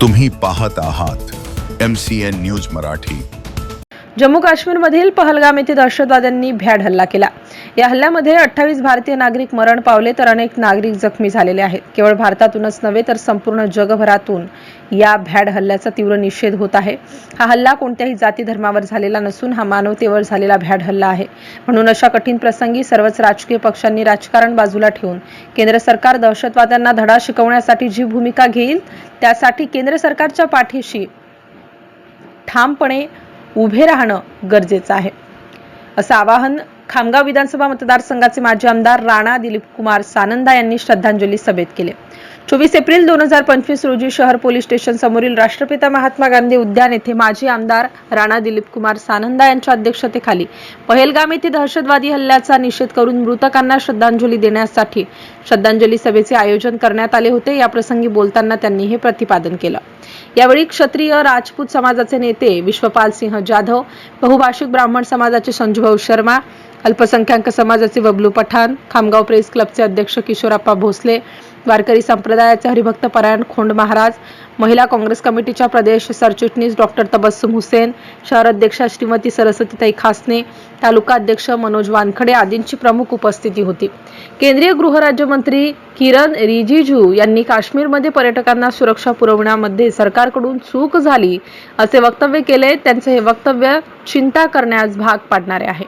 तुम्ही पाहत आहात M C N news Marathi. Jammu काश्मीरमधील पहलगाम येथे दहशतवाद्यांनी भ्याड हल्ला केला. या हल्ल्यामध्ये अठ्ठावीस भारतीय नागरिक मरण पावले तर अनेक नागरिक जखमी झालेले आहेत. केवळ भारतातूनच नव्हे तर संपूर्ण जगभरातून या भ्याड हल्ल्याचा तीव्र निषेध होत आहे. हा हल्ला कोणत्याही जाती धर्मावर झालेला नसून हा मानवतेवर झालेला भ्याड हल्ला आहे. म्हणून अशा कठीण प्रसंगी सर्वच राजकीय पक्षांनी राजकारण बाजूला ठेवून केंद्र सरकार दहशतवाद्यांना धडा शिकवण्यासाठी जी भूमिका घेईल त्यासाठी केंद्र सरकारच्या पाठीशी ठामपणे उभे राहणं गरजेचं आहे. असं आवाहन खामगाव विधानसभा मतदारसंघाचे माजी आमदार राणा दिलीप कुमार सानंदा यांनी श्रद्धांजली सभेत केले. चोवीस एप्रिल दोन हजार पंचवीस रोजी शहर पोलीस स्टेशन समोरील राष्ट्रपिता महात्मा गांधी उद्यान येथे माजी आमदार राणा दिलीप कुमार सानंदा यांच्या अध्यक्षतेखाली पहेलगाम येथे दहशतवादी हल्ल्याचा निषेध करून मृतकांना श्रद्धांजली देण्यासाठी श्रद्धांजली सभेचे आयोजन करण्यात आले होते. याप्रसंगी बोलताना त्यांनी हे प्रतिपादन केलं. यावेळी क्षत्रिय राजपूत समाजाचे नेते विश्वपाल सिंह जाधव बहुभाषिक ब्राह्मण समाजाचे संजूभाऊ शर्मा अल्पसंख्याक समाजाचे बबलू पठाण खामगाव प्रेस क्लबचे अध्यक्ष किशोरप्पा भोसले वारकरी संप्रदायाचे हरिभक्त परायण खोंड महाराज महिला काँग्रेस कमिटीच्या प्रदेश सरचिटणीस डॉक्टर तबस्सुम हुसेन शहर अध्यक्षा श्रीमती सरस्वतीताई खासने तालुका अध्यक्ष मनोज वानखडे आदींची प्रमुख उपस्थिती होती. केंद्रीय गृहराज्यमंत्री किरण रिजिजू यांनी काश्मीरमध्ये पर्यटकांना सुरक्षा पुरवण्यामध्ये सरकारकडून चूक झाली असे वक्तव्य केले त्यांचे हे वक्तव्य चिंता करण्यास भाग पाडणारे आहे.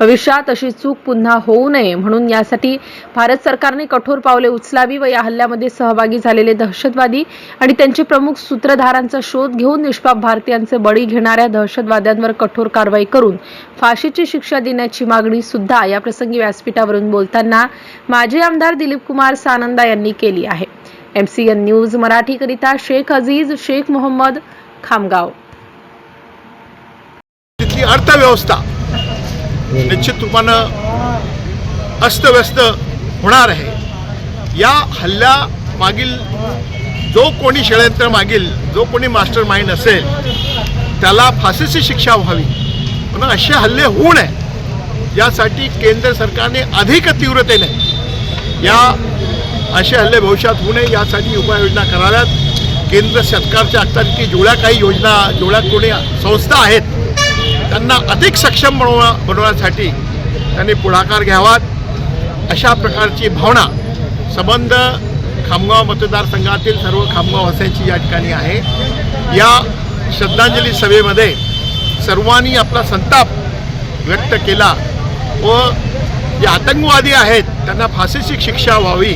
भविष्यात अशी चूक पुन्हा होऊ नये म्हणून यासाठी भारत सरकारने कठोर पावले उचलावी व या हल्ल्यामध्ये सहभागी झालेले दहशतवादी आणि त्यांचे प्रमुख सूत्रधारांचा शोध घेऊन निष्पाप भारतीयांचे बळी घेणाऱ्या दहशतवाद्यांवर कठोर कारवाई करून फाशीची शिक्षा देण्याची मागणी सुद्धा या प्रसंगी व्यासपीठावरून बोलताना माजी आमदार दिलीप कुमार सानंदा यांनी केली आहे. एमसीएन न्यूज मराठीकरिता शेख अझीज शेख मोहम्मद खामगाव. तिथली अर्थव्यवस्था निश्चित रूपानं अस्तव्यस्त होणार आहे. या हल्ल्या मागील जो कोणी षडयंत्र मागील जो कोणी मास्टर माइंड असेल त्याला फाशीची शिक्षा व्हावी. पण असे हल्ले होऊ नये. यासाठी केंद्र सरकारने अधिक तीव्रतेने या असे हल्ले भविष्यात होऊ नये. यासाठी उपाययोजना कराव्यात. केंद्र सरकारच्या अखत्यारीतील जेवढ्या काही योजना जेवढ्या कोणी संस्था आहेत त्यांना अधिक सक्षम बनव बनवण्यासाठी त्यांनी पुढाकार घ्यावात. अशा प्रकारची भावना संबंध खामगाव मतदारसंघातील सर्व खामगाव खामगाववासियांची या ठिकाणी आहे. या श्रद्धांजली सभेमध्ये सर्वांनी आपला संताप व्यक्त केला व जे आतंकवादी आहेत त्यांना फाशीची शिक्षा व्हावी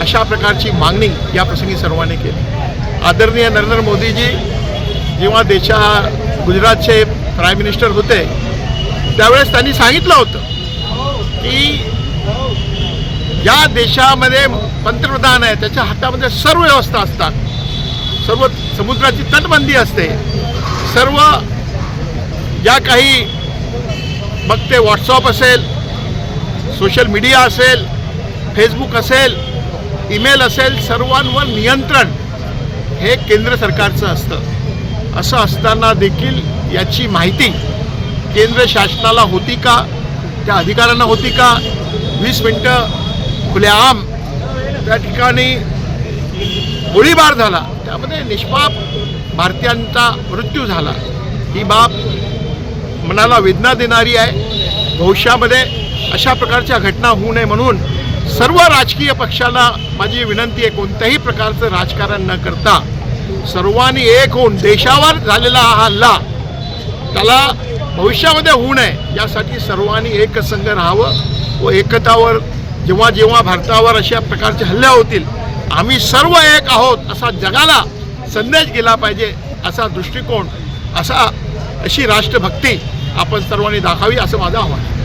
अशा प्रकारची मागणी या प्रसंगी सर्वांनी केली. आदरणीय नरेंद्र मोदीजी जेव्हा देशा गुजरातचे प्राईम मिनिस्टर होते त्यावेळेस त्यांनी सांगितलं होतं की ज्या देशामध्ये पंतप्रधान आहे त्याच्या हातामध्ये सर्व व्यवस्था असतात. सर्व समुद्राची तटबंदी असते. सर्व ज्या काही मग ते व्हॉट्सअप असेल सोशल मीडिया असेल फेसबुक असेल ईमेल असेल सर्वांवर नियंत्रण हे केंद्र सरकारचं असतं. असं असताना देखील याची माहिती केंद्र शासनाला होती का? त्या अधिकाऱ्यांना होती का? वीस मिनटं खुलेआम त्या ठिकाणी गोळीबार झाला. त्यामध्ये निष्पाप भारतीयांचा मृत्यू झाला. ही बाब मनाला वेदना देणारी आहे. भविष्यामध्ये अशा प्रकारच्या घटना होऊ नये म्हणून सर्व राजकीय पक्षाला माझी विनंती आहे कोणत्याही प्रकारचं राजकारण न करता. सर्वांनी एक होऊन देशावर झालेला हा हल्ला त्याला भविष्यामध्ये होऊ नये यासाठी सर्वांनी एकसंघ राहावं व एकतावर जेव्हा जेव्हा भारतावर अशा प्रकारचे हल्ले होतील आम्ही सर्व एक आहोत असा जगाला संदेश गेला पाहिजे असा दृष्टिकोन असा अशी राष्ट्रभक्ती आपण सर्वांनी दाखावी असं माझं आव्हान आहे.